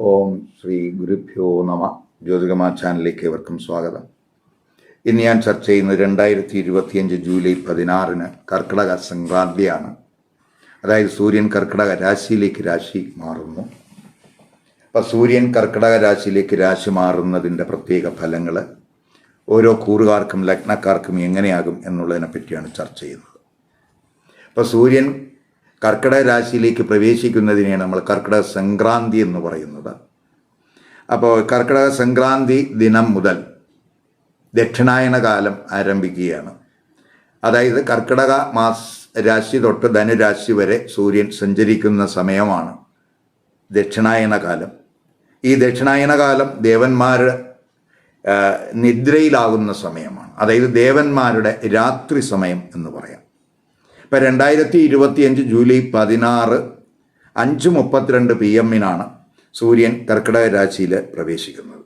ഓം ശ്രീ ഗുരുഭ്യോ നമ. ജ്യോതികമാ ചാനലിലേക്ക് ഏവർക്കും സ്വാഗതം. ഇന്ന് ഞാൻ ചർച്ച ചെയ്യുന്നത് രണ്ടായിരത്തി ഇരുപത്തിയഞ്ച് ജൂലൈ പതിനാറിന് കർക്കിടക സംക്രാന്തിയാണ്. അതായത് സൂര്യൻ കർക്കിടക രാശിയിലേക്ക് രാശി മാറുന്നു. അപ്പം സൂര്യൻ കർക്കിടക രാശിയിലേക്ക് രാശി മാറുന്നതിന്റെ പ്രത്യേക ഫലങ്ങൾ ഓരോ കൂറുകാർക്കും ലഗ്നക്കാർക്കും എങ്ങനെയാകും എന്നുള്ളതിനെ പറ്റിയാണ് ചർച്ച ചെയ്യുന്നത്. അപ്പോൾ സൂര്യൻ കർക്കിടക രാശിയിലേക്ക് പ്രവേശിക്കുന്നതിനെ നമ്മൾ കർക്കിടക സംക്രാന്തി എന്ന് പറയുന്നത്. അപ്പോൾ കർക്കിടക സംക്രാന്തി ദിനം മുതൽ ദക്ഷിണായന കാലം ആരംഭിക്കുകയാണ്. അതായത് കർക്കിടക മാസ രാശി തൊട്ട് ധനുരാശി വരെ സൂര്യൻ സഞ്ചരിക്കുന്ന സമയമാണ് ദക്ഷിണായന കാലം. ഈ ദക്ഷിണായന കാലം ദേവന്മാർ നിദ്രയിലാകുന്ന സമയമാണ്. അതായത് ദേവന്മാരുടെ രാത്രി സമയം എന്ന് പറയാം. ഇപ്പം രണ്ടായിരത്തി ഇരുപത്തിയഞ്ച് ജൂലൈ പതിനാറ് അഞ്ച് മുപ്പത്തിരണ്ട് പി എമ്മിനാണ് സൂര്യൻ കർക്കിടക രാശിയിൽ പ്രവേശിക്കുന്നത്.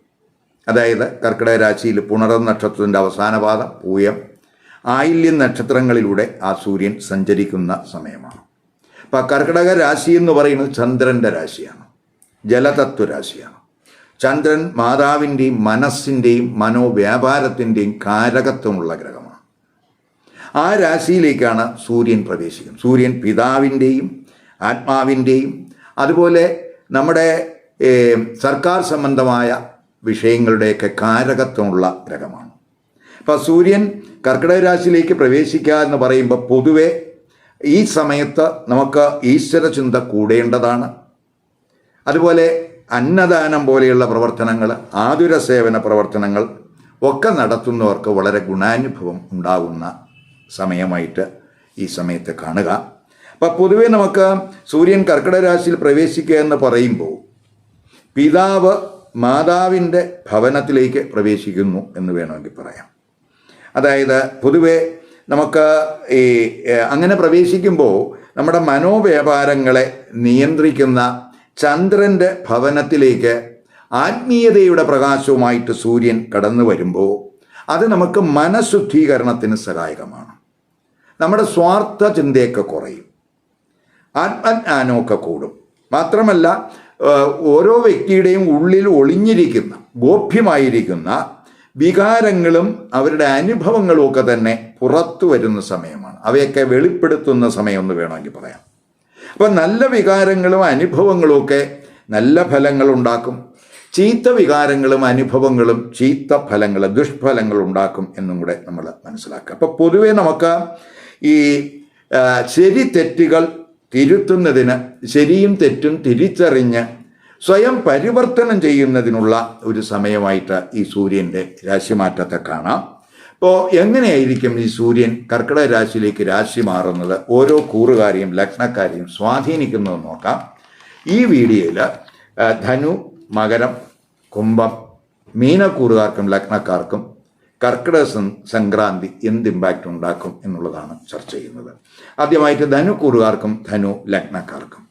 അതായത് കർക്കിടക രാശിയിൽ പുണർന്ന നക്ഷത്രത്തിന്റെ അവസാന പാത പൂയം ആയില്യം നക്ഷത്രങ്ങളിലൂടെ ആ സൂര്യൻ സഞ്ചരിക്കുന്ന സമയമാണ്. അപ്പം കർക്കിടക രാശി എന്ന് പറയുന്നത് ചന്ദ്രന്റെ രാശിയാണ് ജലതത്വ രാശിയാണ്. ചന്ദ്രൻ മാതാവിന്റെയും മനസ്സിന്റെയും മനോവ്യാപാരത്തിന്റെയും കാരകത്വമുള്ള ഗ്രഹമാണ്. ആ രാശിയിലേക്കാണ് സൂര്യൻ പ്രവേശിക്കുന്നത്. സൂര്യൻ പിതാവിന്റെയും ആത്മാവിന്റെയും അതുപോലെ നമ്മുടെ സർക്കാർ സംബന്ധമായ വിഷയങ്ങളുടെയൊക്കെ കാരകത്വമുള്ള ഗ്രഹമാണ്. അപ്പോൾ സൂര്യൻ കർക്കിടക രാശിയിലേക്ക് പ്രവേശിക്കുക എന്ന് പറയുമ്പോൾ പൊതുവെ ഈ സമയത്ത് നമുക്ക് ഈശ്വര ചിന്ത കൂടേണ്ടതാണ്. അതുപോലെ അന്നദാനം പോലെയുള്ള പ്രവർത്തനങ്ങൾ ആതുര സേവന പ്രവർത്തനങ്ങൾ ഒക്കെ നടത്തുന്നവർക്ക് വളരെ ഗുണാനുഭവം ഉണ്ടാകുന്ന സമയമായിട്ട് ഈ സമയത്ത് കാണുക. അപ്പം പൊതുവെ നമുക്ക് സൂര്യൻ കർക്കിടക രാശിയിൽ പ്രവേശിക്കുക എന്ന് പറയുമ്പോൾ പിതാവ് മാതാവിന്റെ ഭവനത്തിലേക്ക് പ്രവേശിക്കുന്നു എന്ന് വേണമെങ്കിൽ പറയാം. അതായത് പൊതുവെ നമുക്ക് ഈ അങ്ങനെ പ്രവേശിക്കുമ്പോൾ നമ്മുടെ മനോവ്യാപാരങ്ങളെ നിയന്ത്രിക്കുന്ന ചന്ദ്രന്റെ ഭവനത്തിലേക്ക് ആത്മീയതയുടെ പ്രകാശവുമായിട്ട് സൂര്യൻ കടന്നു വരുമ്പോൾ അത് നമുക്ക് മനഃശുദ്ധീകരണത്തിന് സഹായകമാണ്. നമ്മുടെ സ്വാർത്ഥ ചിന്തയൊക്കെ കുറയും. ആത്മജ്ഞാനമൊക്കെ കൂടും. മാത്രമല്ല ഓരോ വ്യക്തിയുടെയും ഉള്ളിൽ ഒളിഞ്ഞിരിക്കുന്ന ഗോപ്യമായിരിക്കുന്ന വികാരങ്ങളും അവരുടെ അനുഭവങ്ങളും ഒക്കെ തന്നെ പുറത്തു വരുന്ന സമയമാണ്. അവയൊക്കെ വെളിപ്പെടുത്തുന്ന സമയം എന്ന് വേണമെങ്കിൽ പറയാം. അപ്പം നല്ല വികാരങ്ങളും അനുഭവങ്ങളും ഒക്കെ നല്ല ഫലങ്ങൾ ഉണ്ടാക്കും. ചീത്ത വികാരങ്ങളും അനുഭവങ്ങളും ചീത്ത ഫലങ്ങൾ ദുഷ്ഫലങ്ങൾ ഉണ്ടാക്കും എന്നും കൂടെ നമ്മൾ മനസ്സിലാക്കുക. അപ്പോൾ പൊതുവേ നമുക്ക് ഈ ശരി തെറ്റുകൾ തിരുത്തുന്നതിന് ശരിയും തെറ്റും തിരിച്ചറിഞ്ഞ് സ്വയം പരിവർത്തനം ചെയ്യുന്നതിനുള്ള ഒരു സമയമായിട്ട് ഈ സൂര്യന്റെ രാശിമാറ്റത്തെ കാണാം. അപ്പോൾ എങ്ങനെയായിരിക്കും ഈ സൂര്യൻ കർക്കിടക രാശിയിലേക്ക് രാശി മാറുന്നത്? ഓരോ കൂറുകാരെയും ലഗ്നക്കാരെയും സ്വാധീനിക്കുന്നത് നോക്കാം. ഈ വീഡിയോയിൽ ധനു മകരം കുംഭം മീനക്കൂറുകാർക്കും ലഗ്നക്കാർക്കും കർക്കിടക സംക്രാന്തി എന്ത് ഇമ്പാക്റ്റ് ഉണ്ടാക്കും എന്നുള്ളതാണ് ചർച്ച ചെയ്യുന്നത്. ആദ്യമായിട്ട് ധനുക്കൂറുകാർക്കും ധനു ലഗ്നക്കാർക്കും.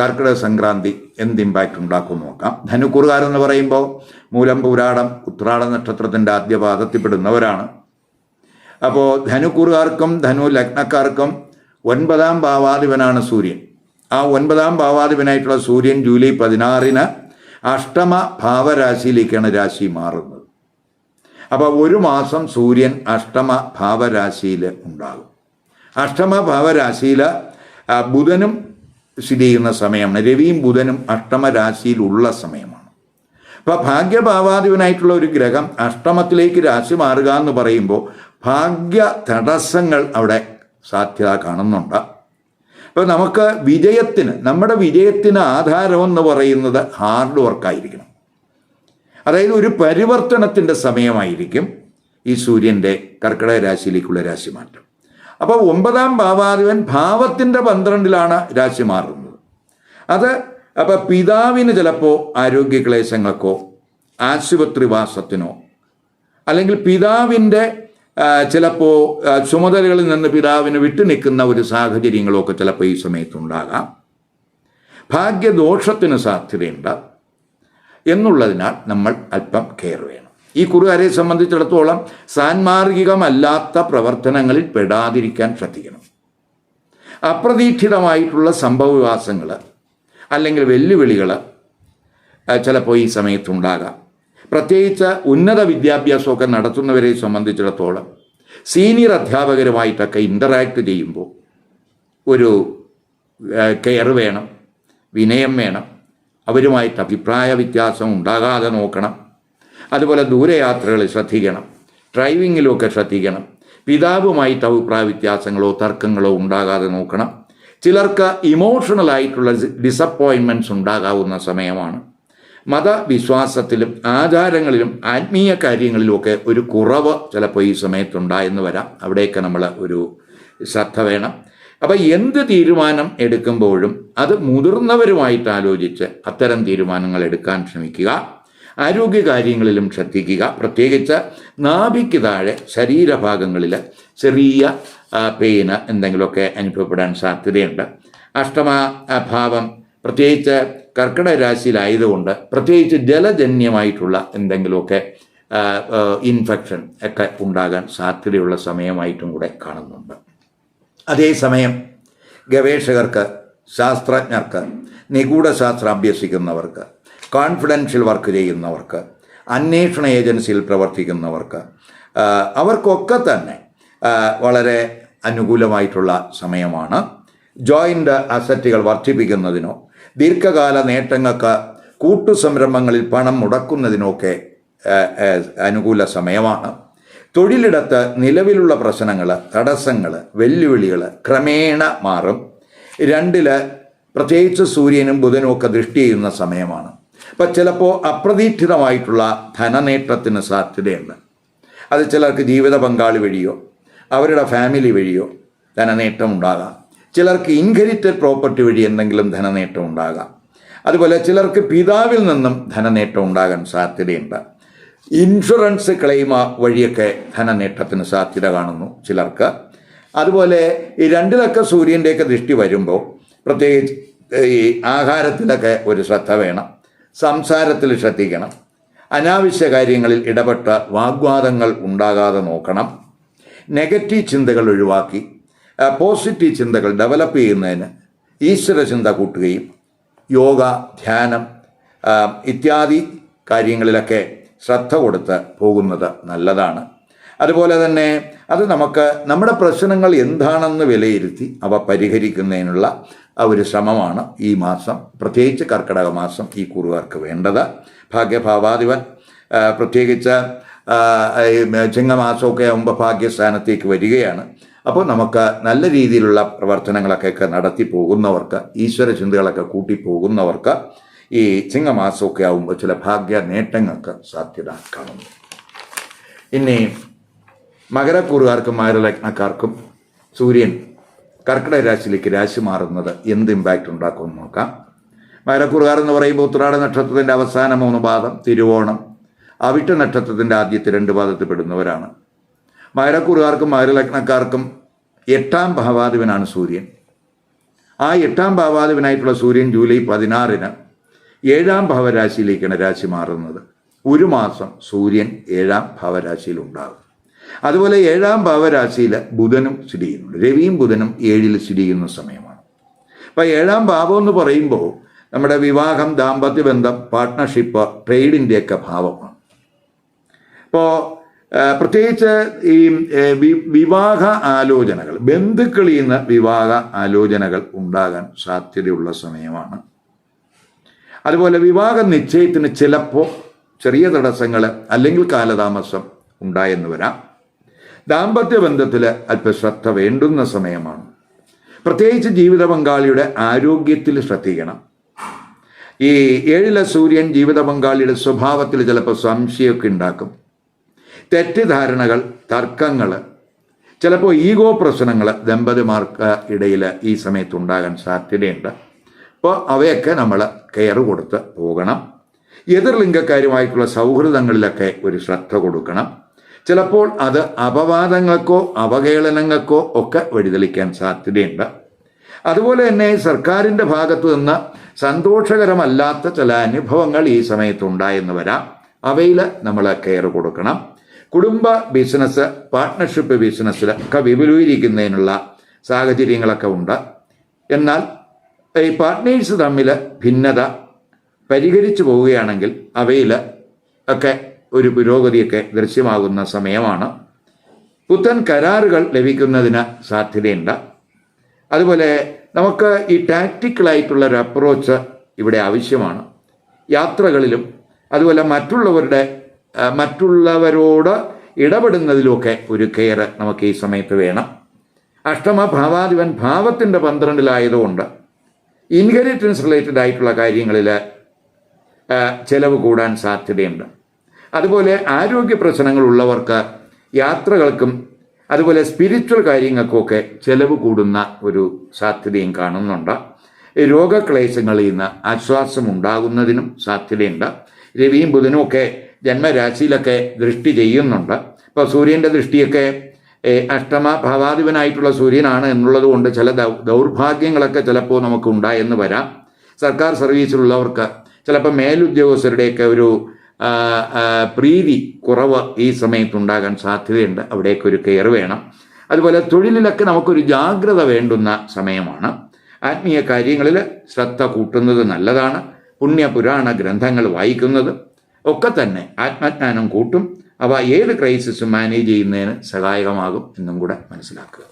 കർക്കിടക സംക്രാന്തി എന്ത് ഇമ്പാക്റ്റ് ഉണ്ടാക്കും നോക്കാം. നോക്കാം ധനുക്കൂറുകാരെന്ന് പറയുമ്പോൾ മൂലം പൂരാടം ഉത്രാട നക്ഷത്രത്തിന്റെ ആദ്യ പാദത്തിൽപ്പെടുന്നവരാണ് അപ്പോൾ ധനുക്കൂറുകാർക്കും ധനു ലഗ്നക്കാർക്കും ഒൻപതാം ഭാവാധിപനാണ് സൂര്യൻ. ആ ഒൻപതാം ഭാവാധിപനായിട്ടുള്ള സൂര്യൻ ജൂലൈ പതിനാറിന് അഷ്ടമ ഭാവരാശിയിലേക്കാണ് രാശി മാറുന്നത്. അപ്പോൾ ഒരു മാസം സൂര്യൻ അഷ്ടമ ഭാവരാശിയിൽ ഉണ്ടാകും. അഷ്ടമ ഭാവരാശിയിൽ ബുധനും സ്ഥിതി ചെയ്യുന്ന സമയമാണ്. രവിയും ബുധനും അഷ്ടമ രാശിയിലുള്ള സമയമാണ്. അപ്പോൾ ഭാഗ്യഭാവാധിപനായിട്ടുള്ള ഒരു ഗ്രഹം അഷ്ടമത്തിലേക്ക് രാശി മാറുക എന്ന് പറയുമ്പോൾ ഭാഗ്യ തടസ്സങ്ങൾ അവിടെ സാധ്യത കാണുന്നുണ്ട്. അപ്പോൾ നമുക്ക് വിജയത്തിന് നമ്മുടെ വിജയത്തിന് ആധാരം എന്ന് പറയുന്നത് ഹാർഡ് വർക്കായിരിക്കണം അതായത് ഒരു പരിവർത്തനത്തിന്റെ സമയമായിരിക്കും ഈ സൂര്യന്റെ കർക്കിടക രാശിയിലേക്കുള്ള രാശിമാറ്റം. അപ്പോൾ ഒമ്പതാം ഭാവാധിപൻ ഭാവത്തിന്റെ പന്ത്രണ്ടിലാണ് രാശി മാറുന്നത്. അത് അപ്പോൾ പിതാവിന് ചിലപ്പോൾ ആരോഗ്യ ക്ലേശങ്ങൾക്കോ ആശുപത്രിവാസത്തിനോ അല്ലെങ്കിൽ പിതാവിന്റെ ചിലപ്പോൾ ചുമതലകളിൽ നിന്ന് പിതാവിന് വിട്ടു നിൽക്കുന്ന ഒരു സാഹചര്യങ്ങളൊക്കെ ചിലപ്പോൾ ഈ സമയത്തുണ്ടാകാം ഭാഗ്യദോഷത്തിന് സാധ്യതയുണ്ട്. എന്നുള്ളതിനാൽ നമ്മൾ അല്പം കെയർ വേണം. ഈ കുറുകാരെ സംബന്ധിച്ചിടത്തോളം സാൻമാർഗികമല്ലാത്ത പ്രവർത്തനങ്ങളിൽ പെടാതിരിക്കാൻ ശ്രദ്ധിക്കണം. അപ്രതീക്ഷിതമായിട്ടുള്ള സംഭവവികാസങ്ങൾ അല്ലെങ്കിൽ വെല്ലുവിളികൾ ചിലപ്പോൾ ഈ സമയത്തുണ്ടാകാം. പ്രത്യേകിച്ച് ഉന്നത വിദ്യാഭ്യാസമൊക്കെ നടത്തുന്നവരെ സംബന്ധിച്ചിടത്തോളം സീനിയർ അധ്യാപകരുമായിട്ടൊക്കെ ഇന്ററാക്ട് ചെയ്യുമ്പോൾ ഒരു കെയർ വേണം വിനയം വേണം അവരുമായിട്ട് അഭിപ്രായ വ്യത്യാസം ഉണ്ടാകാതെ നോക്കണം. അതുപോലെ ദൂരയാത്രകൾ ശ്രദ്ധിക്കണം. ഡ്രൈവിങ്ങിലൊക്കെ ശ്രദ്ധിക്കണം. പിതാവുമായിട്ട് അഭിപ്രായ വ്യത്യാസങ്ങളോ തർക്കങ്ങളോ ഉണ്ടാകാതെ നോക്കണം. ചിലർക്ക് ഇമോഷണൽ ആയിട്ടുള്ള ഡിസപ്പോയിൻമെന്റ്സ് ഉണ്ടാകാവുന്ന സമയമാണ്. മതവിശ്വാസത്തിലും ആചാരങ്ങളിലും ആത്മീയ കാര്യങ്ങളിലുമൊക്കെ ഒരു കുറവ് ചിലപ്പോൾ ഈ സമയത്തുണ്ടായെന്ന് വരാം. അവിടെയൊക്കെ നമ്മൾ ഒരു ശ്രദ്ധ വേണം. അപ്പം എന്ത് തീരുമാനം എടുക്കുമ്പോഴും അത് മുതിർന്നവരുമായിട്ട് ആലോചിച്ച് അത്തരം തീരുമാനങ്ങൾ എടുക്കാൻ ശ്രമിക്കുക ആരോഗ്യകാര്യങ്ങളിലും ശ്രദ്ധിക്കുക. പ്രത്യേകിച്ച് നാഭിക്ക് താഴെ ശരീരഭാഗങ്ങളിൽ ചെറിയ പെയിന് എന്തെങ്കിലുമൊക്കെ അനുഭവപ്പെടാൻ സാധ്യതയുണ്ട്. അഷ്ടമ ഭാവം പ്രത്യേകിച്ച് കർക്കിടക രാശിയിലായതുകൊണ്ട് പ്രത്യേകിച്ച് ജലജന്യമായിട്ടുള്ള എന്തെങ്കിലുമൊക്കെ ഇൻഫെക്ഷൻ ഒക്കെ ഉണ്ടാകാൻ സാധ്യതയുള്ള സമയമായിട്ടും കൂടെ കാണുന്നുണ്ട്. അതേസമയം ഗവേഷകർക്ക് ശാസ്ത്രജ്ഞർക്ക് നിഗൂഢ ശാസ്ത്രം അഭ്യസിക്കുന്നവർക്ക് കോൺഫിഡൻഷ്യൽ വർക്ക് ചെയ്യുന്നവർക്ക് അന്വേഷണ ഏജൻസിയിൽ പ്രവർത്തിക്കുന്നവർക്ക് അവർക്കൊക്കെ തന്നെ വളരെ അനുകൂലമായിട്ടുള്ള സമയമാണ്. ജോയിന്റ് അസറ്റുകൾ വർദ്ധിപ്പിക്കുന്നതിനോ ദീർഘകാല നേട്ടങ്ങൾക്ക് കൂട്ടുസംരംഭങ്ങളിൽ പണം മുടക്കുന്നതിനൊക്കെ അനുകൂല സമയമാണ്. തൊഴിലിടത്ത് നിലവിലുള്ള പ്രശ്നങ്ങൾ തടസ്സങ്ങൾ വെല്ലുവിളികൾ ക്രമേണ മാറും. രണ്ടിൽ പ്രത്യേകിച്ച് സൂര്യനും ബുധനും ഒക്കെ ദൃഷ്ടി ചെയ്യുന്ന സമയമാണ്. അപ്പം ചിലപ്പോൾ അപ്രതീക്ഷിതമായിട്ടുള്ള ധനനേട്ടത്തിന് സാധ്യതയുണ്ട്. അത് ചിലർക്ക് ജീവിത പങ്കാളി വഴിയോ അവരുടെ ഫാമിലി വഴിയോ ധനനേട്ടം ഉണ്ടാകാം. ചിലർക്ക് ഇൻഹെരിറ്റഡ് പ്രോപ്പർട്ടി വഴി എന്തെങ്കിലും ധനനേട്ടം ഉണ്ടാകാം. അതുപോലെ ചിലർക്ക് പിതാവിൽ നിന്നും ധനനേട്ടം ഉണ്ടാകാൻ സാധ്യതയുണ്ട്. ഇൻഷുറൻസ് ക്ലെയിം വഴിയൊക്കെ ധനനേട്ടത്തിന് സാധ്യത കാണുന്നു ചിലർക്ക്. അതുപോലെ ഈ രണ്ടിലൊക്കെ സൂര്യന്റെയൊക്കെ ദൃഷ്ടി വരുമ്പോൾ പ്രത്യേകിച്ച് ഈ ആഹാരത്തിലൊക്കെ ഒരു ശ്രദ്ധ വേണം സംസാരത്തിൽ ശ്രദ്ധിക്കണം അനാവശ്യ കാര്യങ്ങളിൽ ഇടപെട്ട വാഗ്വാദങ്ങൾ ഉണ്ടാകാതെ നോക്കണം നെഗറ്റീവ് ചിന്തകൾ ഒഴിവാക്കി പോസിറ്റീവ് ചിന്തകൾ ഡെവലപ്പ് ചെയ്യുന്നതിന് ഈശ്വര ചിന്ത കൂട്ടുകയും യോഗ ധ്യാനം ഇത്യാദി കാര്യങ്ങളിലൊക്കെ ശ്രദ്ധ കൊടുത്ത് പോകുന്നത് നല്ലതാണ്. അതുപോലെ തന്നെ അത് നമുക്ക് നമ്മുടെ പ്രശ്നങ്ങൾ എന്താണെന്ന് വിലയിരുത്തി അവ പരിഹരിക്കുന്നതിനുള്ള ഒരു ശ്രമമാണ് ഈ മാസം പ്രത്യേകിച്ച് കർക്കിടക മാസം ഈ കുറുകാർക്ക് വേണ്ടത്. ഭാഗ്യഭാവാധിപൻ പ്രത്യേകിച്ച് ചിങ്ങമാസമൊക്കെ ആകുമ്പോൾ ഭാഗ്യസ്ഥാനത്തേക്ക് വരികയാണ്. അപ്പോൾ നമുക്ക് നല്ല രീതിയിലുള്ള പ്രവർത്തനങ്ങളൊക്കെ നടത്തി പോകുന്നവർക്ക് ഈശ്വര ചിന്തകളൊക്കെ കൂട്ടി പോകുന്നവർക്ക് ഈ ചിങ്ങമാസമൊക്കെ ആകുമ്പോൾ ചില ഭാഗ്യ നേട്ടങ്ങൾക്ക് സാധ്യത കാണുന്നു ഇനി മകരക്കൂറുകാർക്കും മകരലഗ്നക്കാർക്കും സൂര്യൻ കർക്കിടക രാശിയിലേക്ക് രാശി മാറുന്നത് എന്ത് ഇമ്പാക്റ്റ് ഉണ്ടാക്കുമെന്ന് നോക്കാം. മകരക്കൂറുകാർ എന്ന് പറയുമ്പോൾ ഉത്രാട നക്ഷത്രത്തിന്റെ അവസാന മൂന്ന് പാദം തിരുവോണം. അവിട്ട നക്ഷത്രത്തിന്റെ ആദ്യത്തെ രണ്ട് പാദത്തിൽ പെടുന്നവരാണ്. മകരക്കൂറുകാർക്കും മകരലഗ്നക്കാർക്കും എട്ടാം ഭാവാധിപനാണ് സൂര്യൻ. ആ എട്ടാം ഭാവാധിപനായിട്ടുള്ള സൂര്യൻ ജൂലൈ പതിനാറിന് ഏഴാം ഭാവരാശിയിലേക്കാണ് രാശി മാറുന്നത്. ഒരു മാസം സൂര്യൻ ഏഴാം ഭാവരാശിയിൽ ഉണ്ടാകും. അതുപോലെ ഏഴാം ഭാവരാശിയിൽ ബുധനും സ്ഥിതി ചെയ്യുന്നുണ്ട്. രവിയും ബുധനും ഏഴിൽ സ്ഥിതി ചെയ്യുന്ന സമയമാണ്. അപ്പം ഏഴാം ഭാവം എന്ന് പറയുമ്പോൾ നമ്മുടെ വിവാഹം ദാമ്പത്യ ബന്ധം പാർട്ട്ണർഷിപ്പ് ട്രേഡിന്റെയൊക്കെ ഭാവമാണ്. അപ്പോൾ പ്രത്യേകിച്ച് ഈ വിവാഹ ആലോചനകൾ ബന്ധുക്കളിൽ നിന്ന് വിവാഹ ആലോചനകൾ ഉണ്ടാകാൻ സാധ്യതയുള്ള സമയമാണ്. അതുപോലെ വിവാഹ നിശ്ചയത്തിന് ചിലപ്പോൾ ചെറിയ തടസ്സങ്ങൾ അല്ലെങ്കിൽ കാലതാമസം ഉണ്ടായെന്ന് വരാം. ദാമ്പത്യ ബന്ധത്തിൽ അല്പം ശ്രദ്ധ വേണ്ടുന്ന സമയമാണ്. പ്രത്യേകിച്ച് ജീവിത പങ്കാളിയുടെ ആരോഗ്യത്തിൽ ശ്രദ്ധിക്കണം. ഈ ഏഴിലെ സൂര്യൻ ജീവിത പങ്കാളിയുടെ സ്വഭാവത്തിൽ ചിലപ്പോൾ സംശയമൊക്കെ ഉണ്ടാക്കും. തെറ്റിദ്ധാരണകൾ തർക്കങ്ങൾ ചിലപ്പോൾ ഈഗോ പ്രശ്നങ്ങൾ ദമ്പതിമാർക്ക് ഇടയിൽ ഈ സമയത്ത് ഉണ്ടാകാൻ സാധ്യതയുണ്ട്. അപ്പോൾ അവയൊക്കെ നമ്മൾ കെയർ കൊടുത്ത് പോകണം. എതിർലിംഗക്കാരുമായിട്ടുള്ള സൗഹൃദങ്ങളിലൊക്കെ ഒരു ശ്രദ്ധ കൊടുക്കണം. ചിലപ്പോൾ അത് അപവാദങ്ങൾക്കോ അവഹേളനങ്ങൾക്കോ ഒക്കെ വഴിതെളിക്കാൻ സാധ്യതയുണ്ട്. അതുപോലെ തന്നെ സർക്കാരിന്റെ ഭാഗത്തു നിന്ന് സന്തോഷകരമല്ലാത്ത ചില അനുഭവങ്ങൾ ഈ സമയത്ത് ഉണ്ടായെന്ന് വരാം. അവയിൽ നമ്മൾ കെയർ കൊടുക്കണം. കുടുംബ ബിസിനസ് പാർട്ട്ണർഷിപ്പ് ബിസിനസ്സിലൊക്കെ വിപുലീകരിക്കുന്നതിനുള്ള സാഹചര്യങ്ങളൊക്കെ ഉണ്ട്. എന്നാൽ ഈ പാർട്ട്നേഴ്സ് തമ്മിൽ ഭിന്നത പരിഹരിച്ചു പോവുകയാണെങ്കിൽ അവയിൽ ഒക്കെ ഒരു പുരോഗതിയൊക്കെ ദൃശ്യമാകുന്ന സമയമാണ്. പുത്തൻ കരാറുകൾ ലഭിക്കുന്നതിന് സാധ്യതയുണ്ട്. അതുപോലെ നമുക്ക് ഈ ടാക്റ്റിക്കലായിട്ടുള്ള ഒരു അപ്രോച്ച് ഇവിടെ ആവശ്യമാണ്. യാത്രകളിലും അതുപോലെ മറ്റുള്ളവരുടെ മറ്റുള്ളവരോട് ഇടപെടുന്നതിലുമൊക്കെ ഒരു കെയർ നമുക്ക് ഈ സമയത്ത് വേണം. അഷ്ടമ ഭാവാധിപൻ ഭാവത്തിന്റെ പന്ത്രണ്ടിലായതുകൊണ്ട് ഇൻഹെറിറ്റൻസ് റിലേറ്റഡ് ആയിട്ടുള്ള കാര്യങ്ങളിൽ ചിലവ് കൂടാൻ സാധ്യതയുണ്ട്. അതുപോലെ ആരോഗ്യ പ്രശ്നങ്ങൾ ഉള്ളവർക്ക് യാത്രകൾക്കും അതുപോലെ സ്പിരിച്വൽ കാര്യങ്ങൾക്കുമൊക്കെ ചിലവ് കൂടുന്ന ഒരു സാധ്യതയും കാണുന്നുണ്ട്. രോഗക്ലേശങ്ങളിൽ നിന്ന് ആശ്വാസം ഉണ്ടാകുന്നതിനും സാധ്യതയുണ്ട്. രവിയും ബുധനും ഒക്കെ ജന്മരാശിയിലൊക്കെ ദൃഷ്ടി ചെയ്യുന്നുണ്ട്. ഇപ്പോൾ സൂര്യന്റെ ദൃഷ്ടിയൊക്കെ അഷ്ടമ ഭാവാധിപനായിട്ടുള്ള സൂര്യനാണ് എന്നുള്ളത് കൊണ്ട് ചില ദൗർഭാഗ്യങ്ങളൊക്കെ ചിലപ്പോൾ നമുക്ക് ഉണ്ടായെന്ന് വരാം. സർക്കാർ സർവീസിലുള്ളവർക്ക് ചിലപ്പോൾ മേലുദ്യോഗസ്ഥരുടെയൊക്കെ ഒരു പ്രീതി കുറവ് ഈ സമയത്തുണ്ടാകാൻ സാധ്യതയുണ്ട്. അവിടേക്ക് ഒരു കെയർ വേണം. അതുപോലെ തൊഴിലിലൊക്കെ നമുക്കൊരു ജാഗ്രത വേണ്ടുന്ന സമയമാണ്. ആത്മീയ കാര്യങ്ങളിൽ ശ്രദ്ധ കൂട്ടുന്നത് നല്ലതാണ്. പുണ്യ പുരാണ ഗ്രന്ഥങ്ങൾ വായിക്കുന്നത് ഒക്കെ തന്നെ ആത്മജ്ഞാനം കൂട്ടും. അവ ഏത് ക്രൈസിസും മാനേജ് ചെയ്യുന്നതിന് സഹായകമാകും എന്നും കൂടെ മനസ്സിലാക്കുക.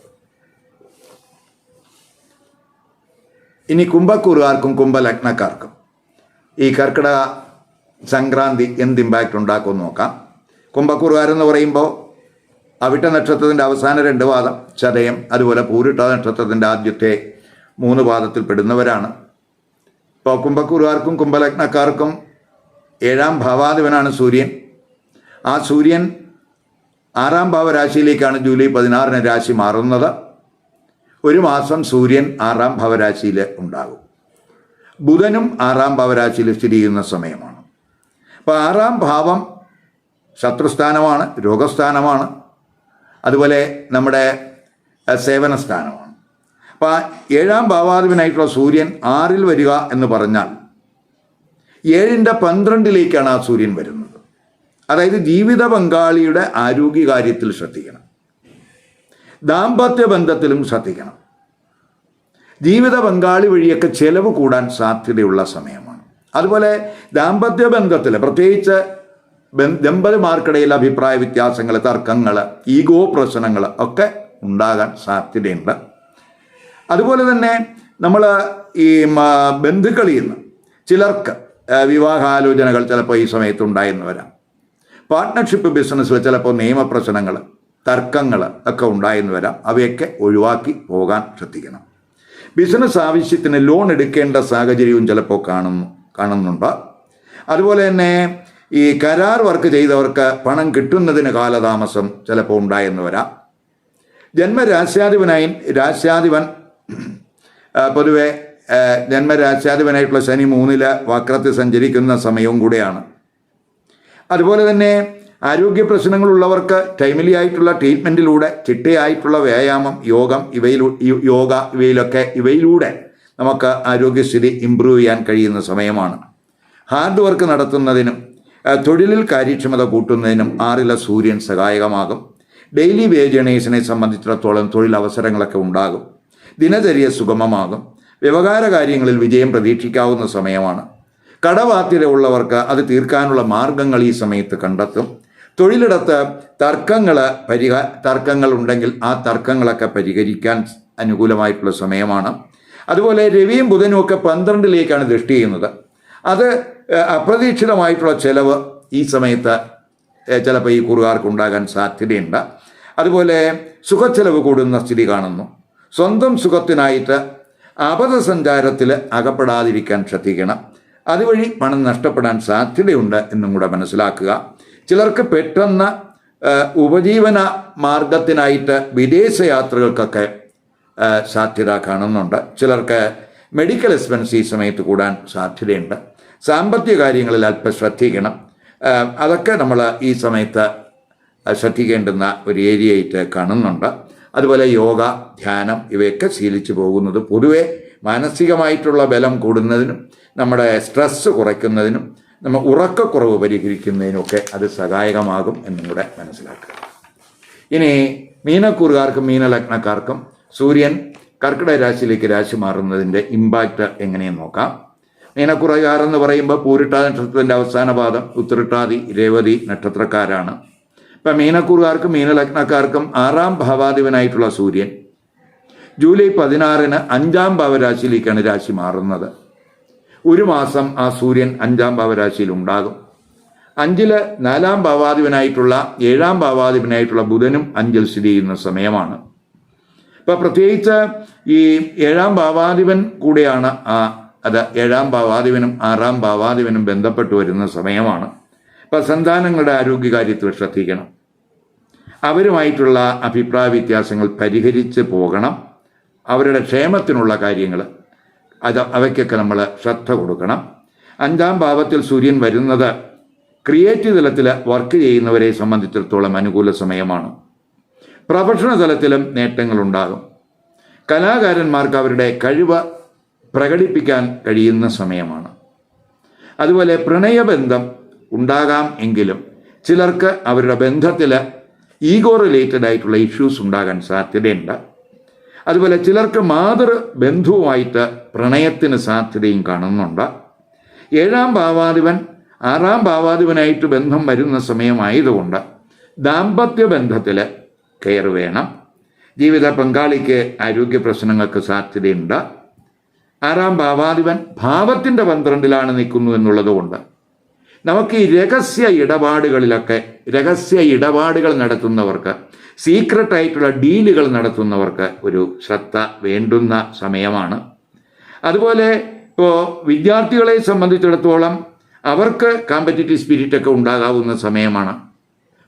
ഇനി കുംഭക്കൂറുകാർക്കും കുംഭലഗ്നക്കാർക്കും ഈ കർക്കിടക സംക്രാന്തി എന്ത് ഇമ്പാക്റ്റ് ഉണ്ടാക്കും നോക്കാം. കുംഭക്കൂറുകാരെന്ന് പറയുമ്പോൾ അവിട്ട നക്ഷത്രത്തിന്റെ അവസാന രണ്ട് പാദം ചതയം അതുപോലെ പൂരിട്ട നക്ഷത്രത്തിന്റെ ആദ്യത്തെ മൂന്ന് പാദത്തിൽ പെടുന്നവരാണ്. ഇപ്പോൾ കുംഭക്കൂറുകാർക്കും കുംഭലഗ്നക്കാർക്കും ഏഴാം ഭാവാധിപനാണ് സൂര്യൻ. ആ സൂര്യൻ ആറാം ഭാവരാശിയിലേക്കാണ് ജൂലൈ പതിനാറിന് രാശി മാറുന്നത്. ഒരു മാസം സൂര്യൻ ആറാം ഭാവരാശിയിൽ ഉണ്ടാകും. ബുധനും ആറാം ഭാവരാശിയിൽ സ്ഥിതി ചെയ്യുന്ന സമയമാണ്. അപ്പോൾ ആറാം ഭാവം ശത്രുസ്ഥാനമാണ് രോഗസ്ഥാനമാണ്. അതുപോലെ നമ്മുടെ സേവനസ്ഥാനമാണ്. സേവന സ്ഥാനമാണ് അപ്പോൾ ഏഴാം ഭാവാധിപനായിട്ടുള്ള സൂര്യൻ ആറിൽ വരിക എന്ന് പറഞ്ഞാൽ ഏഴിന്റെ പന്ത്രണ്ടിലേക്കാണ് ആ സൂര്യൻ വരുന്നത്. അതായത് ജീവിത പങ്കാളിയുടെ ആരോഗ്യകാര്യത്തിൽ ശ്രദ്ധിക്കണം. ദാമ്പത്യ ബന്ധത്തിലും ശ്രദ്ധിക്കണം. ജീവിത പങ്കാളി വഴിയൊക്കെ ചെലവ് കൂടാൻ സാധ്യതയുള്ള സമയമാണ്. അതുപോലെ ദാമ്പത്യ ബന്ധത്തിൽ പ്രത്യേകിച്ച് ദമ്പതിമാർക്കിടയിൽ അഭിപ്രായ വ്യത്യാസങ്ങൾ തർക്കങ്ങൾ ഈഗോ പ്രശ്നങ്ങൾ ഒക്കെ ഉണ്ടാകാൻ സാധ്യതയുണ്ട്. അതുപോലെ തന്നെ നമ്മൾ ഈ ബന്ധുക്കളിൽ നിന്ന് ചിലർക്ക് വിവാഹാലോചനകൾ ചിലപ്പോൾ ഈ സമയത്ത് ഉണ്ടായെന്ന് വരാം പാർട്ട്ണർഷിപ്പ് ബിസിനസ്സിൽ ചിലപ്പോൾ നിയമപ്രശ്നങ്ങൾ തർക്കങ്ങൾ ഒക്കെ ഉണ്ടായെന്ന് വരാം. അവയൊക്കെ ഒഴിവാക്കി പോകാൻ ശ്രദ്ധിക്കണം. ബിസിനസ് ആവശ്യത്തിന് ലോൺ എടുക്കേണ്ട സാഹചര്യവും ചിലപ്പോൾ കാണുന്നു കാണുന്നുണ്ട്. അതുപോലെ തന്നെ ഈ കരാർ വർക്ക് ചെയ്തവർക്ക് പണം കിട്ടുന്നതിന് കാലതാമസം ചിലപ്പോൾ ഉണ്ടായെന്ന് വരാം. ജന്മരാശ്യാധിപനായി രാശ്യാധിപൻ പൊതുവെ ജന്മരാശ്യാധിപനായിട്ടുള്ള ശനി മൂന്നിൽ വക്രത്തിൽ സഞ്ചരിക്കുന്ന സമയവും കൂടെയാണ്. അതുപോലെ തന്നെ ആരോഗ്യ പ്രശ്നങ്ങളുള്ളവർക്ക് ടൈമിലി ആയിട്ടുള്ള ട്രീറ്റ്മെന്റിലൂടെ ചിട്ടയായിട്ടുള്ള വ്യായാമം യോഗം ഇവയിൽ യോഗ ഇവയിലൊക്കെ ഇവയിലൂടെ നമുക്ക് ആരോഗ്യസ്ഥിതി ഇമ്പ്രൂവ് ചെയ്യാൻ കഴിയുന്ന സമയമാണ്. ഹാർഡ് വർക്ക് നടത്തുന്നതിനും തൊഴിലിൽ കാര്യക്ഷമത കൂട്ടുന്നതിനും ആറിലെ സൂര്യൻ സഹായകമാകും. ഡെയിലി വേജ് ഏണേഴ്സിനെ സംബന്ധിച്ചിടത്തോളം തൊഴിലവസരങ്ങളൊക്കെ ഉണ്ടാകും. ദിനചര്യ സുഗമമാകും. വ്യവഹാര കാര്യങ്ങളിൽ വിജയം പ്രതീക്ഷിക്കാവുന്ന സമയമാണ്. കടബാധ്യത ഉള്ളവർക്ക് അത് തീർക്കാനുള്ള മാർഗങ്ങൾ ഈ സമയത്ത് കണ്ടെത്തും. തൊഴിലിടത്ത് തർക്കങ്ങൾ പരിഹാ തർക്കങ്ങൾ ഉണ്ടെങ്കിൽ ആ തർക്കങ്ങളൊക്കെ പരിഹരിക്കാൻ അനുകൂലമായിട്ടുള്ള സമയമാണ്. അതുപോലെ രവിയും ബുധനും ഒക്കെ പന്ത്രണ്ടിലേക്കാണ് ദൃഷ്ടി ചെയ്യുന്നത്. അത് അപ്രതീക്ഷിതമായിട്ടുള്ള ചെലവ് ഈ സമയത്ത് ചിലപ്പോൾ ഈ കുറുകാർക്ക് ഉണ്ടാകാൻ സാധ്യതയുണ്ട്. അതുപോലെ സുഖച്ചെലവ് കൂടുന്ന സ്ഥിതി കാണുന്നു. സ്വന്തം സുഖത്തിനായിട്ട് അബദ്ധസഞ്ചാരത്തിൽ അകപ്പെടാതിരിക്കാൻ ശ്രദ്ധിക്കണം. അതുവഴി പണം നഷ്ടപ്പെടാൻ സാധ്യതയുണ്ട് എന്നും കൂടെ മനസ്സിലാക്കുക. ചിലർക്ക് പെട്ടെന്ന് ഉപജീവന മാർഗത്തിനായിട്ട് വിദേശ യാത്രകൾക്കൊക്കെ സാധ്യത കാണുന്നുണ്ട്. ചിലർക്ക് മെഡിക്കൽ എക്സ്പെൻസ് ഈ സമയത്ത് കൂടാൻ സാധ്യതയുണ്ട്. സാമ്പത്തിക കാര്യങ്ങളിൽ അല്പം ശ്രദ്ധിക്കണം. അതൊക്കെ നമ്മൾ ഈ സമയത്ത് ശ്രദ്ധിക്കേണ്ടുന്ന ഒരു ഏരിയ ആയിട്ട് കാണുന്നുണ്ട്. അതുപോലെ യോഗ ധ്യാനം ഇവയൊക്കെ ശീലിച്ചു പോകുന്നത് പൊതുവെ മാനസികമായിട്ടുള്ള ബലം കൂടുന്നതിനും നമ്മുടെ സ്ട്രെസ്സ് കുറയ്ക്കുന്നതിനും നമ്മൾ ഉറക്കക്കുറവ് പരിഹരിക്കുന്നതിനുമൊക്കെ അത് സഹായകമാകും എന്നും കൂടെ മനസ്സിലാക്കുക. ഇനി മീനക്കൂറുകാർക്കും മീനലഗ്നക്കാർക്കും സൂര്യൻ കർക്കിടക രാശിയിലേക്ക് രാശി മാറുന്നതിന്റെ ഇമ്പാക്റ്റ് എങ്ങനെയെന്ന് നോക്കാം? മീനക്കുറകാർ എന്ന് പറയുമ്പോൾ പൂരിട്ടാതി നക്ഷത്രത്തിന്റെ അവസാന പാദം ഉത്തരട്ടാതി രേവതി നക്ഷത്രക്കാരാണ്. ഇപ്പം മീനക്കൂറുകാർക്കും മീനലഗ്നക്കാർക്കും ആറാം ഭാവാധിപനായിട്ടുള്ള സൂര്യൻ ജൂലൈ പതിനാറിന് അഞ്ചാം ഭാവരാശിയിലേക്കാണ് രാശി മാറുന്നത്. ഒരു മാസം ആ സൂര്യൻ അഞ്ചാം ഭാവരാശിയിൽ ഉണ്ടാകും. അഞ്ചിൽ നാലാം ഭാവാധിപനായിട്ടുള്ള ഏഴാം ഭാവാധിപനായിട്ടുള്ള ബുധനും അഞ്ചിൽ സ്ഥിതി ചെയ്യുന്ന സമയമാണ്. ഇപ്പൊ പ്രത്യേകിച്ച് ഈ ഏഴാം ഭാവാധിപൻ കൂടെയാണ് ആ അത് ഏഴാം ഭാവാധിപനും ആറാം ഭാവാധിപനും ബന്ധപ്പെട്ട് വരുന്ന സമയമാണ്. ഇപ്പൊ സന്താനങ്ങളുടെ ആരോഗ്യകാര്യത്തിൽ ശ്രദ്ധിക്കണം. അവരുമായിട്ടുള്ള അഭിപ്രായ വ്യത്യാസങ്ങൾ പരിഹരിച്ച് പോകണം. അവരുടെ ക്ഷേമത്തിനുള്ള കാര്യങ്ങൾ അത് അവയ്ക്കൊക്കെ നമ്മൾ ശ്രദ്ധ കൊടുക്കണം. അഞ്ചാം ഭാവത്തിൽ സൂര്യൻ വരുന്നത് ക്രിയേറ്റീവ് തലത്തിൽ വർക്ക് ചെയ്യുന്നവരെ സംബന്ധിച്ചിടത്തോളം അനുകൂല സമയമാണ്. പ്രൊഫഷണൽ തലത്തിലും നേട്ടങ്ങളുണ്ടാകും. കലാകാരന്മാർക്ക് അവരുടെ കഴിവ് പ്രകടിപ്പിക്കാൻ കഴിയുന്ന സമയമാണ്. അതുപോലെ പ്രണയബന്ധം ഉണ്ടാകാം എങ്കിലും ചിലർക്ക് അവരുടെ ബന്ധത്തിൽ ഈഗോ റിലേറ്റഡ് ആയിട്ടുള്ള ഇഷ്യൂസ് ഉണ്ടാകാൻ സാധ്യതയുണ്ട്. അതുപോലെ ചിലർക്ക് മാതൃ ബന്ധുവായിട്ട് പ്രണയത്തിന് സാധ്യതയും കാണുന്നുണ്ട്. ഏഴാം ഭാവാധിപൻ ആറാം ഭാവാധിപനായിട്ട് ബന്ധം വരുന്ന സമയമായതുകൊണ്ട് ദാമ്പത്യ ബന്ധത്തിൽ കെയർ വേണം. ജീവിത പങ്കാളിക്ക് ആരോഗ്യ പ്രശ്നങ്ങൾക്ക് സാധ്യതയുണ്ട്. ആറാം ഭാവാധിപൻ ഭാവത്തിന്റെ പന്ത്രണ്ടിലാണ് നിൽക്കുന്നു എന്നുള്ളതുകൊണ്ട് നമുക്ക് ഈ രഹസ്യ ഇടപാടുകളിലൊക്കെ രഹസ്യ ഇടപാടുകൾ നടത്തുന്നവർക്ക് സീക്രട്ട് ആയിട്ടുള്ള ഡീലുകൾ നടത്തുന്നവർക്ക് ഒരു ശ്രദ്ധ വേണ്ടുന്ന സമയമാണ്. അതുപോലെ ഇപ്പോൾ വിദ്യാർത്ഥികളെ സംബന്ധിച്ചിടത്തോളം അവർക്ക് കോമ്പറ്റേറ്റീവ് സ്പിരിറ്റ് ഒക്കെ ഉണ്ടാകാവുന്ന സമയമാണ്.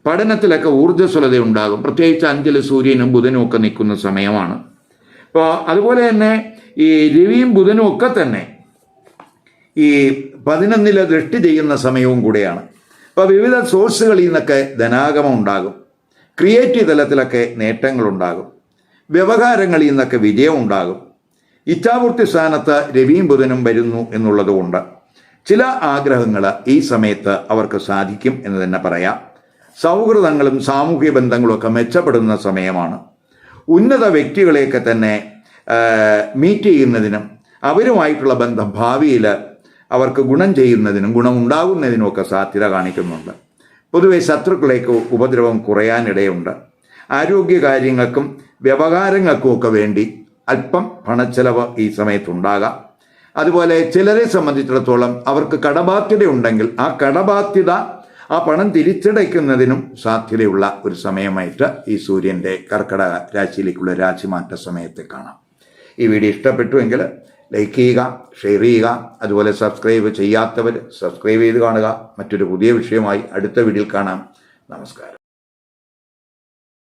പഠനത്തിലൊക്കെ ഊർജസ്വലത ഉണ്ടാകും. പ്രത്യേകിച്ച് അഞ്ചിൽ സൂര്യനും ബുധനും ഒക്കെ നിൽക്കുന്ന സമയമാണ്. അപ്പോൾ അതുപോലെ തന്നെ ഈ രവിയും ബുധനും ഒക്കെ തന്നെ ഈ പതിനൊന്നിൽ ദൃഷ്ടി ചെയ്യുന്ന സമയവും കൂടെയാണ്. അപ്പോൾ വിവിധ സോഴ്സുകളിൽ നിന്നൊക്കെ ധനാഗമം ഉണ്ടാകും. ക്രിയേറ്റീവ് തലത്തിലൊക്കെ നേട്ടങ്ങളുണ്ടാകും. വ്യവഹാരങ്ങളിൽ നിന്നൊക്കെ വിജയമുണ്ടാകും. ഇച്ഛാപൂർത്തി സ്ഥാനത്ത് രവിയും ബുധനും വരുന്നു എന്നുള്ളതുകൊണ്ട് ചില ആഗ്രഹങ്ങൾ ഈ സമയത്ത് അവർക്ക് സാധിക്കും എന്ന് തന്നെ പറയാം. സൗഹൃദങ്ങളും സാമൂഹ്യ ബന്ധങ്ങളും ഒക്കെ മെച്ചപ്പെടുന്ന സമയമാണ്. ഉന്നത വ്യക്തികളെയൊക്കെ തന്നെ മീറ്റ് ചെയ്യുന്നതിനും അവരുമായിട്ടുള്ള ബന്ധം ഭാവിയിൽ അവർക്ക് ഗുണം ചെയ്യുന്നതിനും ഗുണമുണ്ടാകുന്നതിനും ഒക്കെ സാധ്യത കാണിക്കുന്നുണ്ട്. പൊതുവെ ശത്രുക്കളേക്ക് ഉപദ്രവം കുറയാനിടയുണ്ട്. ആരോഗ്യകാര്യങ്ങൾക്കും വ്യവഹാരങ്ങൾക്കുമൊക്കെ വേണ്ടി അല്പം പണച്ചെലവ് ഈ സമയത്തുണ്ടാകാം. അതുപോലെ ചിലരെ സംബന്ധിച്ചിടത്തോളം അവർക്ക് കടബാധ്യത ഉണ്ടെങ്കിൽ ആ കടബാധ്യത ആ പണം തിരിച്ചടയ്ക്കുന്നതിനും സാധ്യതയുള്ള ഒരു സമയമായിട്ട് ഈ സൂര്യന്റെ കർക്കടക രാശിയിലേക്കുള്ള രാശിമാറ്റ സമയത്തെ കാണാം. ഈ വീഡിയോ ഇഷ്ടപ്പെട്ടുവെങ്കിൽ ലൈക്ക് ചെയ്യുക ഷെയർ ചെയ്യുക അതുപോലെ സബ്സ്ക്രൈബ് ചെയ്യാത്തവർ സബ്സ്ക്രൈബ് ചെയ്ത് കാണുക. മറ്റൊരു പുതിയ വിഷയമായി അടുത്ത വീഡിയോയിൽ കാണാം. നമസ്കാരം.